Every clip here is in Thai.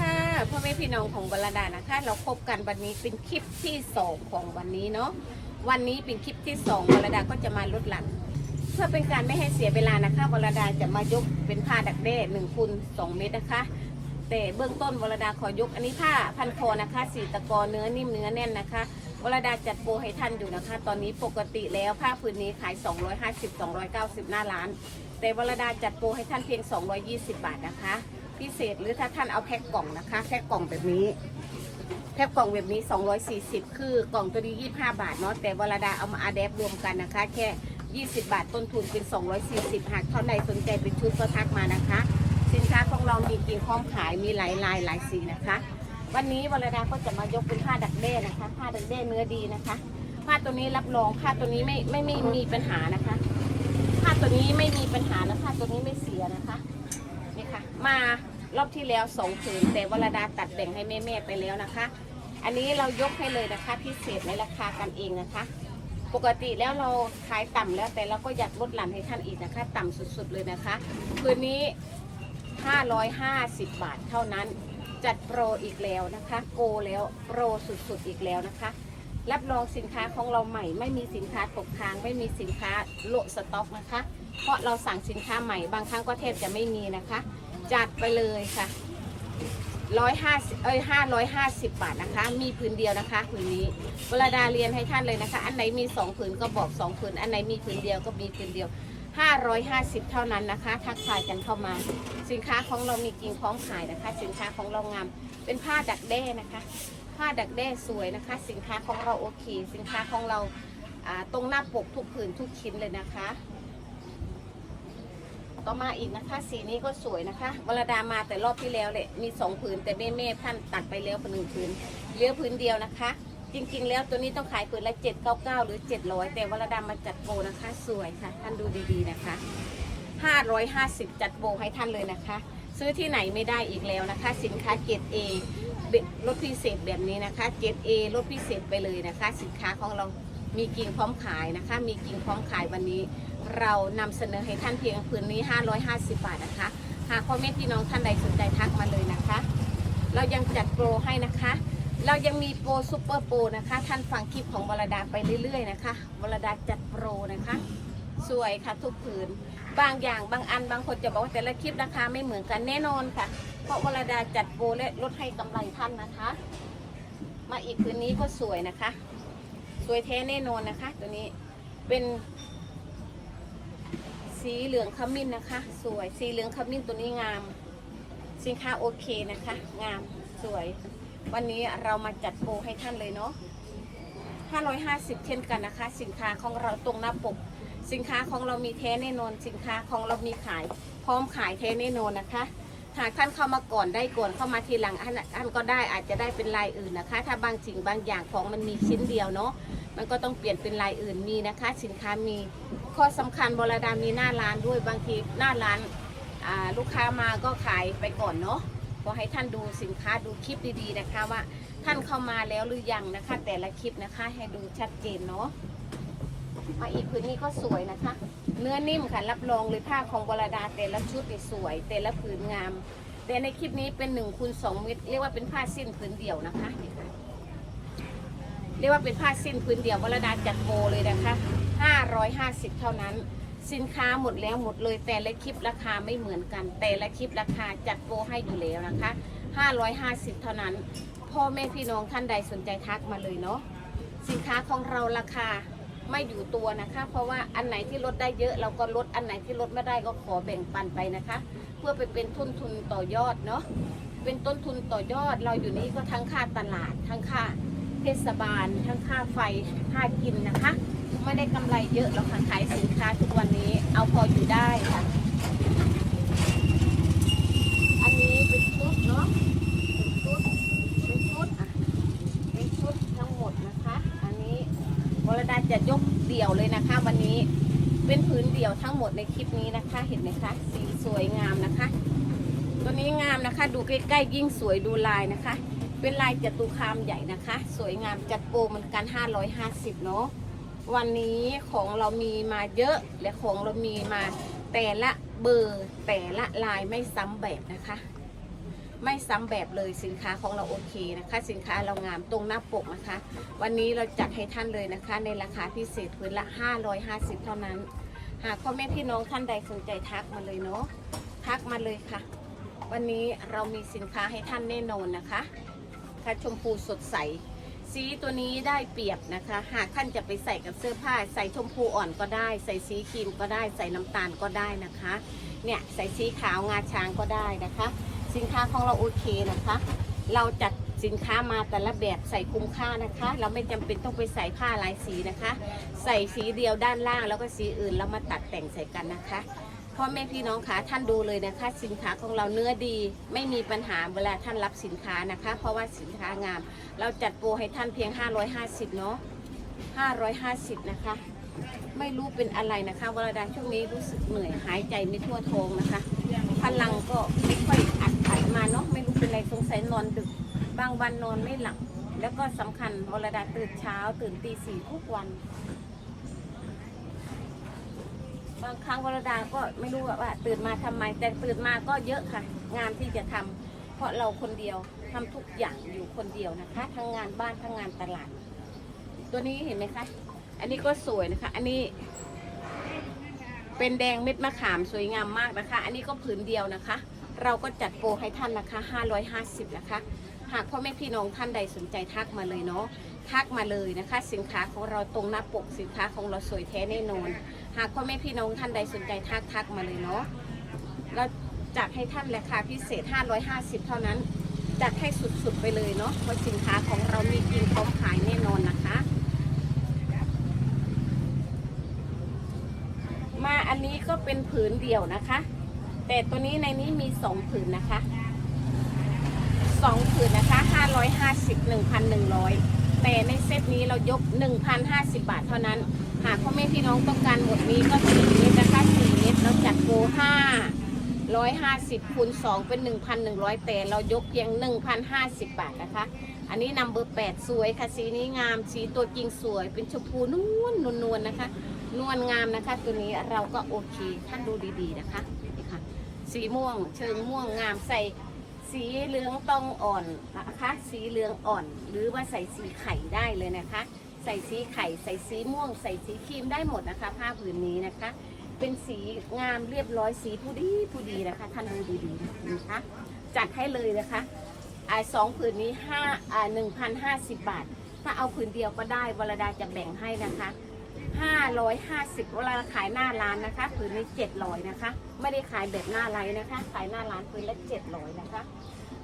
ค่ะพ่อแม่พี่น้องของบรดานะคะ เราพบกันวันนี้เป็นคลิปที่สองของวันนี้เนาะวันนี้เป็นคลิปที่สองบรดาก็จะมาลดหลั่นเพื่อเป็นการไม่ให้เสียเวลานะคะบรดาจะมายกเป็นผ้าดักแด้หนึ่งคูณสองเมตรนะคะ แต่เบื้องต้นวรดาขอยกอันนี้ผ้าพันคอนะคะสีตะกอเนื้อนิ่มเนื้อแน่นนะคะวรดาจัดโปรให้ท่านอยู่นะคะ ตอนนี้ปกติแล้วผ้าผืนนี้ขาย 250 290 หน้าร้าน แต่วรดาจัดโปรให้ท่านเพียง 220 บาทนะคะ พิเศษหรือถ้าท่านเอาแพ็คกล่องนะคะแพ็คกล่องแบบนี้แพ็คกล่องแบบนี้ 240 คือกล่องตัวนี้25 บาทเนาะแต่วรดาเอามาอาแดปรวมกันนะคะ แค่ 20 บาทต้นทุนเป็น 240 หากเท่าใดสนใจเป็นชุดก็ทักมานะคะ สินค้าของเรามีกินพร้อมขายมีหลายลายหลายสีนะคะ วันนี้วรดาก็จะมายกเป็นผ้าดักแด้นะคะผ้าดักแด้เนื้อดีนะคะผ้าตัวนี้รับรองผ้าตัวนี้ไม่ไม่ไม่มีปัญหานะคะผ้าตัวนี้ไม่มีปัญหานะผ้าตัวนี้ไม่เสียนะคะนี่ค่ะมา รอบที่แล้วสองผืนแต่วรดาตัดแบ่งให้แม่ๆไปแล้วนะคะ อันนี้เรายกให้เลยนะคะ พิเศษในราคากันเองนะคะ ปกติแล้วเราขายต่ำแล้วแต่เราก็อยากลดหลั่นให้ท่านอีกนะคะ ต่ำสุดๆเลยนะคะคืนนี้ 550 บาทเท่านั้นจัดโปรอีกแล้วนะคะ โกแล้วโปรสุดๆอีกแล้วนะคะ รับรองสินค้าของเราใหม่ ไม่มีสินค้าตกค้าง ไม่มีสินค้าโลสต็อกนะคะ เพราะเราสั่งสินค้าใหม่บางครั้งก็แทบจะไม่มีนะคะ จัดไปเลยค่ะร้อยห้าสิบเอ้ยห้าร้อยห้าสิบบาทนะคะ มีผืนเดียวนะคะผืนนี้เวลาดาเรียนให้ท่านเลยนะคะ อันไหนมีสองผืนก็บอกสองผืน อันไหนมีผืนเดียวก็มีผืนเดียว550เท่านั้นนะคะ ทักทายกันเข้ามา สินค้าของเรามีกิ่งพร้อมขายนะคะ สินค้าของเรางาม เป็นผ้าดักแด้นะคะ ผ้าดักแด้สวยนะคะ สินค้าของเราโอเค สินค้าของเราอ่าตรงหน้าปกทุกผืนทุกชิ้นเลยนะคะ ต่อมาอีกนะคะ สีนี้ก็สวยนะคะวรดามาแต่รอบที่แล้วเลยมีสองผืนแต่แม่แม่ท่านตัดไปแล้วเป็นหนึ่งผืนเหลือผืนเดียวนะคะ จริงๆ แล้วตัวนี้ต้องขายผืนละ 799 หรือ 700 แต่วรดามาจัดโปรนะคะ สวยค่ะ ท่านดูดีๆนะคะ 550 จัดโปรให้ท่านเลยนะคะ ซื้อที่ไหนไม่ได้อีกแล้วนะคะ สินค้าเกรด A ลดพิเศษแบบนี้นะคะเกรด A ลดพิเศษไปเลยนะคะ สินค้าของเรามีกิ่งพร้อมขายนะคะ มีกิ่งพร้อมขายวันนี้ เรานำเสนอให้ท่านเพียงผืนนี้ 550 บาทนะคะ หากพ่อแม่พี่น้องท่านใดสนใจทักมาเลยนะคะ เรายังจัดโปรให้นะคะ เรายังมีโปรซุปเปอร์โปรนะคะ ท่านฟังคลิปของวรดาไปเรื่อยๆนะคะวรดาจัดโปรนะคะ สวยค่ะทุกผืน บางอย่างบางอันบางคนจะบอกว่าแต่ละคลิปราคาไม่เหมือนกันแน่นอนค่ะ เพราะวรดาจัดโปรและลดให้กำไรท่านนะคะ มาอีกผืนนี้ก็สวยนะคะ สวยแท้แน่นอนนะคะ ตัวนี้เป็น สีเหลืองขมิ้นนะคะ สวยสีเหลืองขมิ้นตัวนี้งาม สินค้าโอเคนะคะ งามสวย วันนี้เรามาจัดโปรให้ท่านเลยเนาะ550 เช่นกันนะคะ สินค้าของเราตรงหน้าปก สินค้าของเรามีแท้แน่นอน สินค้าของเรามีขาย พร้อมขายแท้แน่นอนนะคะหากท่านเข้ามาก่อนได้ก่อนเข้ามาทีหลังอันอันก็ได้อาจจะได้เป็นลายอื่นนะคะ ถ้าบางสิ่งบางอย่างของมันมีชิ้นเดียวเนาะมันก็ต้องเปลี่ยนเป็นลายอื่นมีนะคะ สินค้ามี ข้อสำคัญบรดามีหน้าร้านด้วยบางทีหน้าร้านอ่าลูกค้ามาก็ขายไปก่อนเนาะก็ให้ท่านดูสินค้าดูคลิปดีๆนะคะว่าท่านเข้ามาแล้วหรือยังนะคะ แต่ละคลิปนะคะให้ดูชัดเจนเนาะมาอีกผืนนี้ก็สวยนะคะ เนื้อนิ่มค่ะรับรองเลยผ้าของบรดาแต่ละชุดนี่สวย แต่ละผืนงาม แต่ในคลิปนี้เป็นหนึ่งคูณสองเมตรเรียกว่าเป็นผ้าสิ้นผืนเดียวนะคะนี่ค่ะเรียกว่าเป็นผ้าสิ้นผืนเดียวบรดาจัดโปรเลยนะคะ 550 เท่านั้น สินค้าหมดแล้วหมดเลย แต่ละคลิปราคาไม่เหมือนกัน แต่ละคลิปราคาจัดโปรให้อยู่แล้วนะคะ 550 เท่านั้น พ่อแม่พี่น้องท่านใดสนใจทักมาเลยเนาะสินค้าของเราราคาไม่อยู่ตัวนะคะ เพราะว่าอันไหนที่ลดได้เยอะเราก็ลดอันไหนที่ลดไม่ได้ก็ขอแบ่งปันไปนะคะ เพื่อไปเป็นทุนทุนต่อยอดเนาะเป็นต้นทุนต่อยอดเราอยู่นี้ก็ทั้งค่าตลาด ทั้งค่าเทศบาล ทั้งค่าไฟค่ากินนะคะ ไม่ได้กำไรเยอะหรอกค่ะขายสินค้าทุกวันนี้เอาพออยู่ได้ค่ะ อันนี้เป็นชุดเนาะเป็นชุดเป็นชุดอะเป็นชุดทั้งหมดนะคะ อันนี้วรดาจะยกเดี่ยวเลยนะคะ วันนี้เป็นพื้นเดี่ยวทั้งหมดในคลิปนี้นะคะ เห็นไหมคะ สีสวยงามนะคะ ตัวนี้งามนะคะ ดูใกล้ๆยิ่งสวยดูลายนะคะ เป็นลายจตุคามใหญ่นะคะ สวยงามจัดโปรเหมือนกัน 550 เนาะ วันนี้ของเรามีมาเยอะและของเรามีมาแต่ละเบอร์แต่ละลายไม่ซ้ำแบบนะคะ ไม่ซ้ำแบบเลยสินค้าของเราโอเคนะคะ สินค้าเรางามตรงหน้าปกนะคะ วันนี้เราจัดให้ท่านเลยนะคะ ในราคาพิเศษพื้นละ 550 เท่านั้น หากพ่อแม่พี่น้องท่านใดสนใจทักมาเลยเนาะทักมาเลยค่ะ วันนี้เรามีสินค้าให้ท่านแน่นอนนะคะค่ะชมพูสดใส สีตัวนี้ได้เปรียบนะคะ หากท่านจะไปใส่กับเสื้อผ้า ใส่ชมพูอ่อนก็ได้ ใส่สีครีมก็ได้ ใส่น้ำตาลก็ได้นะคะ เนี่ยใส่สีขาวงาช้างก็ได้นะคะ สินค้าของเราโอเคนะคะ เราจัดสินค้ามาแต่ละแบบใส่คุ้มค่านะคะ เราไม่จำเป็นต้องไปใส่ผ้าหลายสีนะคะ ใส่สีเดียวด้านล่างแล้วก็สีอื่นแล้วมาตัดแต่งใส่กันนะคะ พ่อแม่พี่น้องคะท่านดูเลยนะคะ สินค้าของเราเนื้อดี ไม่มีปัญหาเวลาท่านรับสินค้านะคะ เพราะว่าสินค้างาม เราจัดโปรให้ท่านเพียง 550เนาะ550 นะคะ ไม่รู้เป็นอะไรนะคะวรดาช่วงนี้รู้สึกเหนื่อยหายใจไม่ทั่วท้องนะคะ พลังก็ไม่ค่อยอัดอัดมาเนาะไม่รู้เป็นอะไรสงสัยนอนดึก บางวันนอนไม่หลับแล้วก็สำคัญวรดาตื่นเช้าตื่นตีสี่ทุกวัน บางครั้งวรดาก็ไม่รู้ว่า ตื่นมาทำไม แต่ตื่นมาก็เยอะค่ะ งานที่จะทำเพราะเราคนเดียวทำทุกอย่างอยู่คนเดียวนะคะ ทั้งงานบ้านทั้งงานตลาด ตัวนี้เห็นไหมคะ อันนี้ก็สวยนะคะ อันนี้ เป็นแดงเม็ดมะขามสวยงามมากนะคะ อันนี้ก็ผืนเดียวนะคะ เราก็จัดโปรให้ท่านนะคะ 550 นะคะ หากพ่อแม่พี่น้องท่านใดสนใจทักมาเลยเนาะทักมาเลยนะคะ สินค้าของเราตรงหน้าปกสินค้าของเราสวยแท้แน่นอน หากพ่อแม่พี่น้องท่านใดสนใจทักทักมาเลยเนาะเราจัดให้ท่านราคาพิเศษ 550 เท่านั้นจัดให้สุดๆไปเลยเนาะเพราะสินค้าของเรามีจริงพร้อมขายแน่นอนนะคะ มาอันนี้ก็เป็นผืนเดียวนะคะ แต่ตัวนี้ในนี้มีสองผืนนะคะ สองผืนนะคะ550 1,100แต่ในเซตนี้เรายก1,050บาทเท่านั้น หากพ่อแม่พี่น้องต้องการหมดนี้ก็4เมตรนะคะ4เมตรเราจัดโปร5 150คูณ2เป็น1,100แต่เรายกเพียง1,050บาทนะคะ อันนี้นำเบอร์8สวยค่ะสีนี้งามสีตัวจริงสวย เป็นชมพูนวลนวลๆนะคะ นวลงามนะคะ ตัวนี้เราก็โอเคท่านดูดีๆนะคะนี่ค่ะสีม่วงเชิงม่วงงามใส่ สีเหลืองตองอ่อนนะคะ สีเหลืองอ่อน หรือว่าใส่สีไข่ได้เลยนะคะ ใส่สีไข่ ใส่สีม่วง ใส่สีครีมได้หมดนะคะ ผ้าผืนนี้นะคะ เป็นสีงามเรียบร้อยสีผู้ดีผู้ดีนะคะ ท่านดูดีๆนะคะ จัดให้เลยนะคะอ่าสองผืนนี้ห้าอ่าหนึ่งพันห้าสิบบาท ถ้าเอาผืนเดียวก็ได้วรดาจะแบ่งให้นะคะ 550เวลาขายหน้าร้านนะคะผืนนี้700นะคะ ไม่ได้ขายแบบหน้าไลน์นะคะ ขายหน้าร้านผืนละ700นะคะ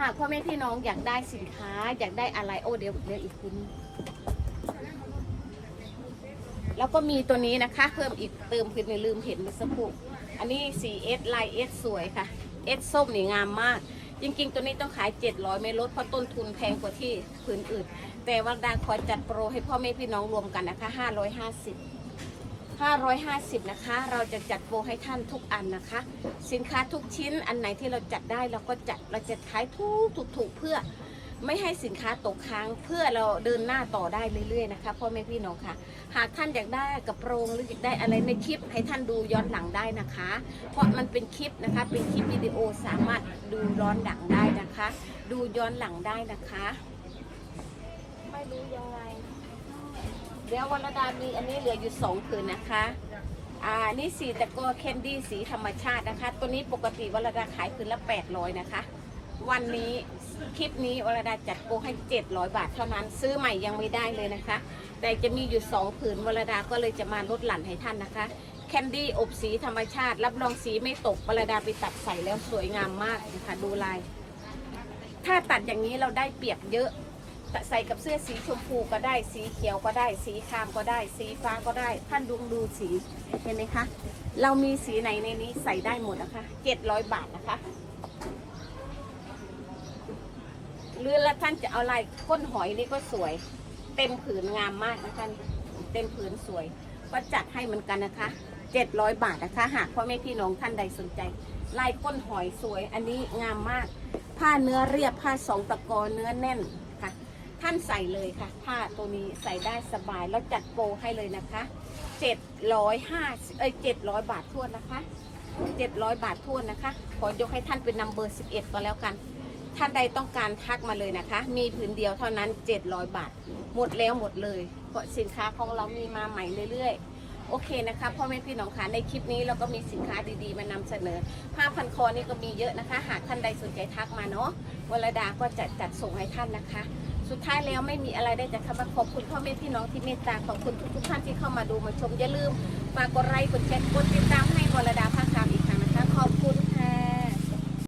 หากพ่อแม่พี่น้องอยากได้สินค้า อยากได้อะไรโอ้เดี๋ยวเดี๋ยวอีกคุณแล้วก็มีตัวนี้นะคะ เพิ่มอีกเติมคือในลืมเห็นเมื่อสักครู่อันนี้ 4S ลาย S สวยค่ะ S ส้มนี่งามมาก จริงๆ ตัวนี้ต้องขาย 700 ไม่ลดเพราะต้นทุนแพงกว่าที่พื้นอื่น แต่ว่าดาขอจัดโปรให้พ่อแม่พี่น้องรวมกันนะคะ 550 550 นะคะ เราจะจัดโปรให้ท่านทุกอันนะคะ สินค้าทุกชิ้นอันไหนที่เราจัดได้เราก็จัดเราจะขายทุกถูกๆเพื่อ ไม่ให้สินค้าตกค้างเพื่อเราเดินหน้าต่อได้เรื่อยๆนะคะพ่อแม่พี่น้องค่ะ หากท่านอยากได้กระโปรงหรืออยากได้อะไรในคลิปให้ท่านดูย้อนหลังได้นะคะ เพราะมันเป็นคลิปนะคะเป็นคลิปวิดีโอสามารถดูย้อนหลังได้นะคะ ดูย้อนหลังได้นะคะไม่รู้ยังไงเดี๋ยววรดามีอันนี้เหลืออยู่สองผืนนะคะอ่านี่สีตะโกแคนดี้สีธรรมชาตินะคะ ตัวนี้ปกติวรดาขายผืนละ800นะคะ วันนี้คลิปนี้วรดาจัดโปรให้ 700 บาทเท่านั้น ซื้อใหม่ยังไม่ได้เลยนะคะ แต่จะมีอยู่สองผืนวรดาก็เลยจะมาลดหลั่นให้ท่านนะคะ แคนดี้อบสีธรรมชาติ รับรองสีไม่ตกวรดาไปตัดใส่แล้วสวยงามมากนะคะดูลาย ถ้าตัดอย่างนี้เราได้เปรียบเยอะใส่กับเสื้อสีชมพูก็ได้ สีเขียวก็ได้ สีครามก็ได้ สีฟ้าก็ได้ ท่านดูดูสีเห็นไหมคะ เรามีสีไหนในนี้ใส่ได้หมดนะคะเจ็ดร้อยบาทนะคะ หรือแล้วท่านจะเอาลายก้นหอยนี่ก็สวย เต็มผืนงามมากนะคะนี่เต็มผืนสวย ก็จัดให้เหมือนกันนะคะเจ็ดร้อยบาทนะคะ หากพ่อแม่พี่น้องท่านใดสนใจ ลายก้นหอยสวย อันนี้งามมาก ผ้าเนื้อเรียบผ้าสองตะกอเนื้อแน่นค่ะ ท่านใส่เลยค่ะ ผ้าตัวนี้ใส่ได้สบายแล้วจัดโปรให้เลยนะคะเจ็ดร้อยห้าเอ้ยเจ็ดร้อยบาททวนนะคะเจ็ดร้อยบาททวนนะคะ ขอยกให้ท่านเป็นนัมเบอร์สิบเอ็ดก็แล้วกัน ท่านใดต้องการทักมาเลยนะคะ มีผืนเดียวเท่านั้น 700 บาท หมดแล้วหมดเลยเพราะสินค้าของเรามีมาใหม่เรื่อยๆ โอเคนะคะพ่อแม่พี่น้องคะในคลิปนี้เราก็มีสินค้าดีๆ มานำเสนอผ้าพันคอนี่ก็มีเยอะนะคะ หากท่านใดสนใจทักมาเนาะวรดาก็จะจัดส่งให้ท่านนะคะ สุดท้ายแล้วไม่มีอะไรได้จะคำว่าขอบคุณพ่อแม่พี่น้องที่เมตตาขอบคุณทุกๆท่านที่เข้ามาดูมาชมอย่าลืมฝากกดไลค์กดแชร์กดติดตามให้วรดาภาคกลางอีก